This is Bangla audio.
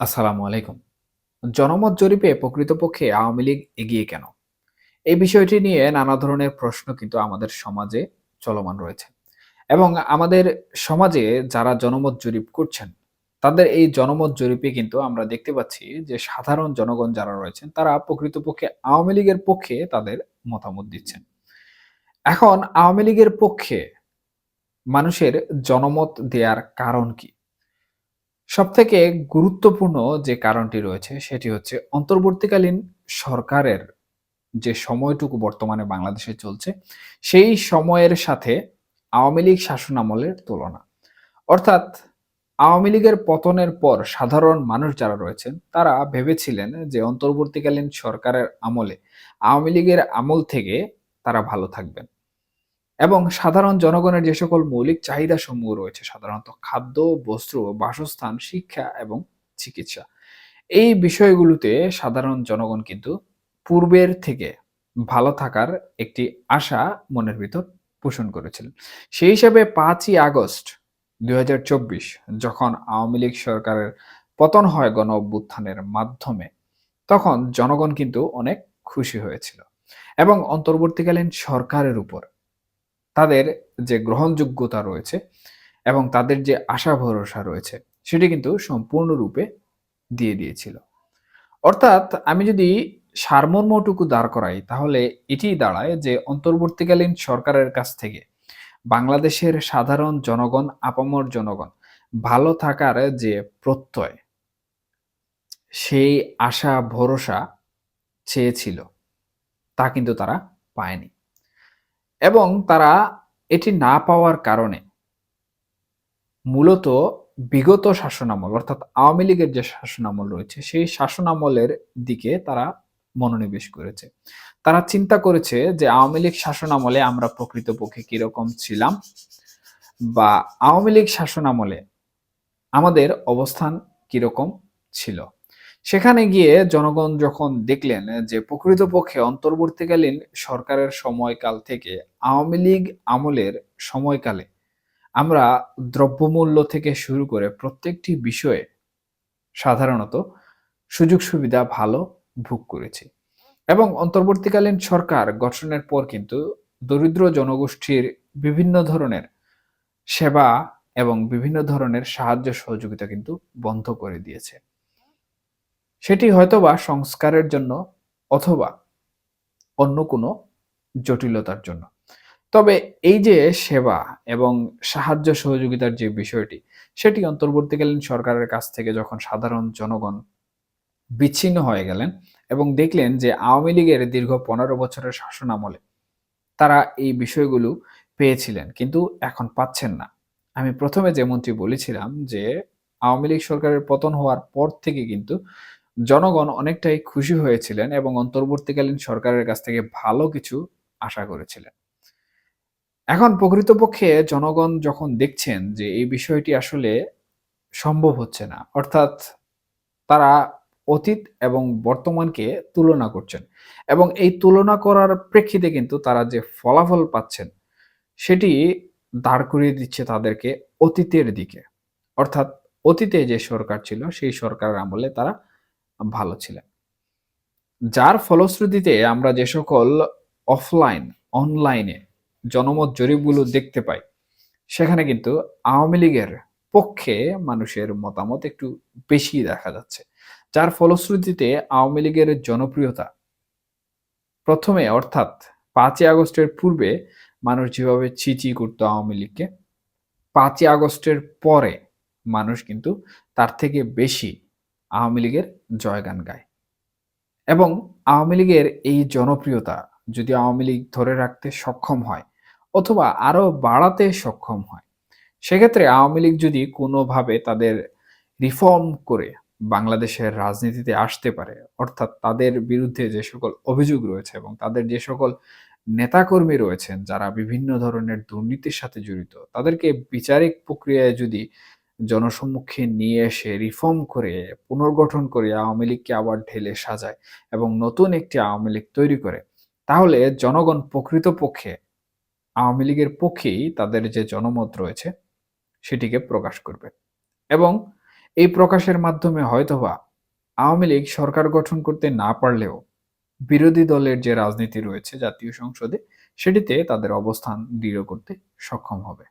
আসসালামু আলাইকুম। জনমত জরিপে প্রকৃতপক্ষে আওয়ামী লীগ এগিয়ে কেন? এই বিষয়টি নিয়ে নানা ধরনের প্রশ্ন কিন্তু আমাদের সমাজে চলমান রয়েছে। এবং আমাদের সমাজে যারা জনমত জরিপ করছেন, তাদের এই জনমত জরিপে কিন্তু আমরা দেখতে পাচ্ছি যে সাধারণ জনগণ যারা রয়েছেন, তারা প্রকৃতপক্ষে আওয়ামী লীগের পক্ষে তাদের মতামত দিচ্ছেন। এখন আওয়ামী লীগের পক্ষে মানুষের জনমত দেওয়ার কারণ কি? সবথেকে গুরুত্বপূর্ণ যে কারণটি রয়েছে সেটি হচ্ছে অন্তর্বর্তীকালীন সরকারের যে সময়টুকু বর্তমানে বাংলাদেশে চলছে, সেই সময়ের সাথে আওয়ামী লীগ শাসনামলের তুলনা। অর্থাৎ আওয়ামী লীগের পতনের পর সাধারণ মানুষ যারা রয়েছেন, তারা ভেবেছিলেন যে অন্তর্বর্তীকালীন সরকারের আমলে আওয়ামী লীগের আমল থেকে তারা ভালো থাকবেন। এবং সাধারণ জনগণের যে সকল মৌলিক চাহিদা সমূহ রয়েছে, সাধারণত খাদ্য, বস্ত্র, বাসস্থান, শিক্ষা এবং চিকিৎসা, এই বিষয়গুলোতে সাধারণ জনগণ কিন্তু পূর্বের থেকে ভালো থাকার একটি আশা মনের ভিতর পোষণ করেছিলেন সেই হিসাবে পাঁচই আগস্ট দুই হাজার চব্বিশ যখন আওয়ামী লীগ সরকারের পতন হয় গণ অভ্যুত্থানের মাধ্যমে, তখন জনগণ কিন্তু অনেক খুশি হয়েছিল এবং অন্তর্বর্তীকালীন সরকারের উপর তাদের যে গ্রহণযোগ্যতা রয়েছে এবং তাদের যে আশা ভরসা রয়েছে, সেটি কিন্তু সম্পূর্ণরূপে দিয়ে দিয়েছিল। অর্থাৎ আমি যদি সারমর্মটুকু দাঁড় করাই, তাহলে এটিই দাঁড়ায় যে অন্তর্বর্তীকালীন সরকারের কাছ থেকে বাংলাদেশের সাধারণ জনগণ, আপামর জনগণ ভালো থাকার যে প্রত্যয়, সেই আশা ভরসা চেয়েছিল, তা কিন্তু তারা পায়নি। এবং তারা এটি না পাওয়ার কারণে মূলত বিগত শাসনামল, অর্থাৎ আওয়ামী লীগের যে শাসনামল রয়েছে, সেই শাসনামলের দিকে তারা মনোনিবেশ করেছে। তারা চিন্তা করেছে যে আওয়ামী লীগ শাসনামলে আমরা প্রকৃতপক্ষে কীরকম ছিলাম বা আওয়ামী লীগ শাসনামলে আমাদের অবস্থান কীরকম ছিল। সেখানে গিয়ে জনগণ যখন দেখলেন যে প্রকৃতপক্ষে অন্তর্বর্তীকালীন সরকারের সময়কাল থেকে আওয়ামী লীগ আমলের সময়কালে আমরা দ্রব্যমূল্য থেকে শুরু করে প্রত্যেকটি বিষয়ে সাধারণত সুযোগ সুবিধা ভালো ভোগ করেছি। এবং অন্তর্বর্তীকালীন সরকার গঠনের পর কিন্তু দরিদ্র জনগোষ্ঠীর বিভিন্ন ধরনের সেবা এবং বিভিন্ন ধরনের সাহায্য সহযোগিতা কিন্তু বন্ধ করে দিয়েছে। সেটি হয়তোবা সংস্কারের জন্য অথবা অন্য কোনো জটিলতার জন্য। তবে এই যে সেবা এবং সাহায্য সহযোগিতার যে বিষয়টি, সেটি অন্তর্বর্তীকালীন সরকারের কাছ থেকে যখন সাধারণ জনগণ বিচ্ছিন্ন হয়ে গেলেন এবং দেখলেন যে আওয়ামী লীগের দীর্ঘ পনেরো বছরের শাসন আমলে তারা এই বিষয়গুলো পেয়েছিলেন, কিন্তু এখন পাচ্ছেন না। আমি প্রথমে যেমনটি বলেছিলাম যে আওয়ামী লীগ সরকারের পতন হওয়ার পর থেকে কিন্তু জনগণ অনেকটাই খুশি হয়েছিলেন এবং অন্তর্বর্তীকালীন সরকারের কাছ থেকে ভালো কিছু আশা করেছিলেন। এখন প্রকৃতপক্ষে জনগণ যখন দেখছেন যে এই বিষয়টি আসলে সম্ভব হচ্ছে না, অর্থাৎ তারা অতীত এবং বর্তমানকে তুলনা করছেন এবং এই তুলনা করার প্রেক্ষিতে কিন্তু তারা যে ফলাফল পাচ্ছেন, সেটি দাঁড় করিয়ে দিচ্ছে তাদেরকে অতীতের দিকে। অর্থাৎ অতীতে যে সরকার ছিল, সেই সরকারের আমলে তারা ভালো ছিলেন। যার ফলশ্রুতিতে আমরা যে সকল অফলাইন, অনলাইনে জনমত জরিপগুলো দেখতে পাই, সেখানে কিন্তু আওয়ামী লীগের পক্ষে মানুষের মতামত একটু বেশি দেখা যাচ্ছে। যার ফলশ্রুতিতে আওয়ামী লীগের জনপ্রিয়তা প্রথমে অর্থাৎ পাঁচই আগস্টের পূর্বে মানুষ যেভাবে চিচি করতো আওয়ামী লীগকে, পাঁচই আগস্টের পরে মানুষ কিন্তু তার থেকে বেশি আওয়ামী লীগের জয়গান গায়। এবং আওয়ামী লীগের এই জনপ্রিয়তা যদি আওয়ামী লীগ ধরে রাখতে সক্ষম হয় অথবা আরও বাড়াতে সক্ষম হয়, সেক্ষেত্রে আওয়ামী লীগ যদি কোনোভাবে তাদের রিফর্ম করে বাংলাদেশের রাজনীতিতে আসতে পারে, অর্থাৎ তাদের বিরুদ্ধে যে সকল অভিযোগ রয়েছে এবং তাদের যে সকল নেতাকর্মী রয়েছেন যারা বিভিন্ন ধরনের দুর্নীতির সাথে জড়িত, তাদেরকে বিচারিক প্রক্রিয়ায় যদি জনসম্মুখে নিয়ে এসে রিফর্ম করে, পুনর্গঠন করে আওয়ামী লীগকে আবার ঢেলে সাজায় এবং নতুন একটি আওয়ামী লীগ তৈরি করে। তাহলে জনগণ প্রকৃতপক্ষে আওয়ামী লীগের পক্ষেই তাদের যে জনমত রয়েছে, সেটিকে প্রকাশ করবে। এবং এই প্রকাশের মাধ্যমে হয়তোবা আওয়ামী লীগ সরকার গঠন করতে না পারলেও বিরোধী দলের যে রাজনীতি রয়েছে জাতীয় সংসদে, সেটিতে তাদের অবস্থান দৃঢ় করতে সক্ষম হবে।